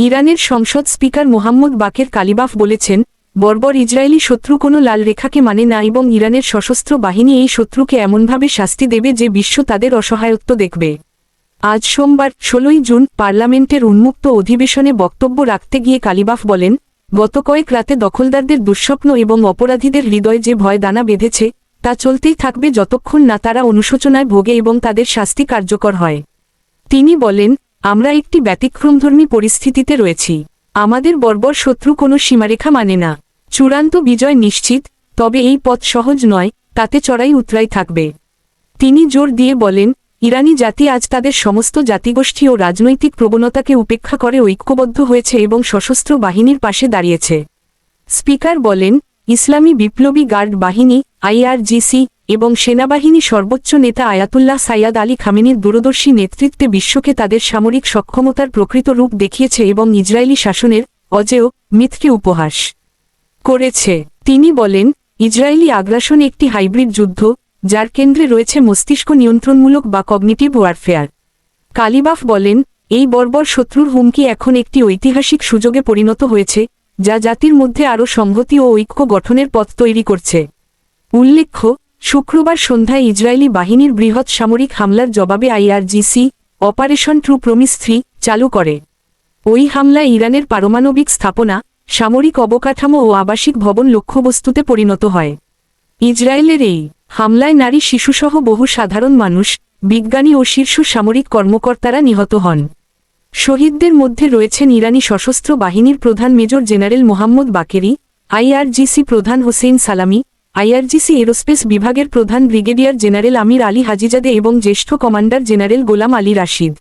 ইরানের সংসদ speaker Mohammad বাকের Qalibaf বলেছেন, বর্বর ইসরায়েলি শত্রু কোনো লাল রেখাকে মানে না এবং ইরানের সশস্ত্র বাহিনী এই শত্রুকে এমনভাবে শাস্তি দেবে যে বিশ্ব তাদের অসহায়ত্ব দেখবে। আজ সোমবার, ষোলোই জুন, পার্লামেন্টের উন্মুক্ত অধিবেশনে বক্তব্য রাখতে গিয়ে কালিবাফ বলেন, গত কয়েক রাতে দখলদারদের দুঃস্বপ্ন এবং অপরাধীদের হৃদয়ে যে ভয় দানা বেঁধেছে, তা চলতেই থাকবে যতক্ষণ না তারা অনুশোচনায় ভোগে এবং তাদের শাস্তি কার্যকর হয়। তিনি বলেন আমরা একটি ব্যতিক্রমধর্মী পরিস্থিতিতে রয়েছি। আমাদের বর্বর শত্রু কোনো সীমারেখা মানে না। চূড়ান্ত বিজয় নিশ্চিত, তবে এই পথ সহজ নয়, তাতে চড়াই উতরাই থাকবে। তিনি জোর দিয়ে বলেন, ইরানি জাতি আজ তাদের সমস্ত জাতিগোষ্ঠী ও রাজনৈতিক প্রবণতাকে উপেক্ষা করে ঐক্যবদ্ধ হয়েছে এবং সশস্ত্র বাহিনীর পাশে দাঁড়িয়েছে। স্পিকার বলেন ইসলামী বিপ্লবী গার্ড বাহিনী, আইআরজিসি এবং সেনাবাহিনী সর্বোচ্চ নেতা আয়াতুল্লাহ সাইয়াদ আলী খামেনির দূরদর্শী নেতৃত্বে বিশ্বকে তাদের সামরিক সক্ষমতার প্রকৃত রূপ দেখিয়েছে এবং ইসরায়েলি শাসনের অজেয় মিথকে উপহাস করেছে। তিনি বলেন, ইসরায়েলি আগ্রাসন একটি হাইব্রিড যুদ্ধ, যার কেন্দ্রে রয়েছে মস্তিষ্ক নিয়ন্ত্রণমূলক বা কগনিটিভ ওয়ারফেয়ার। কালিবাফ বলেন, এই বর্বর শত্রুর হুমকি এখন একটি ঐতিহাসিক সুযোগে পরিণত হয়েছে যা জাতির মধ্যে আরও সংহতি ও ঐক্য গঠনের পথ তৈরি করছে। উল্লেখ্য, শুক্রবার সন্ধ্যায় ইসরায়েলি বাহিনীর বৃহৎ সামরিক হামলার জবাবে IRGC operation true promise three চালু করে। ওই হামলায় ইরানের পারমাণবিক স্থাপনা, সামরিক অবকাঠামো ও আবাসিক ভবন লক্ষ্যবস্তুতে পরিণত হয়। ইসরায়েলের এই হামলায় নারী শিশুসহ বহু সাধারণ মানুষ, বিজ্ঞানী ও শীর্ষ সামরিক কর্মকর্তারা নিহত হন। শহীদদের মধ্যে রয়েছেন ইরানি সশস্ত্র বাহিনীর প্রধান major general Mohammad Bagheri, IRGC প্রধান হোসেন সালামি, আইআরজিসি এরোস্পেস বিভাগের প্রধান brigadier general Amir Ali Hajizadeh এবং জ্যেষ্ঠ commander general Gholam Ali Rashid.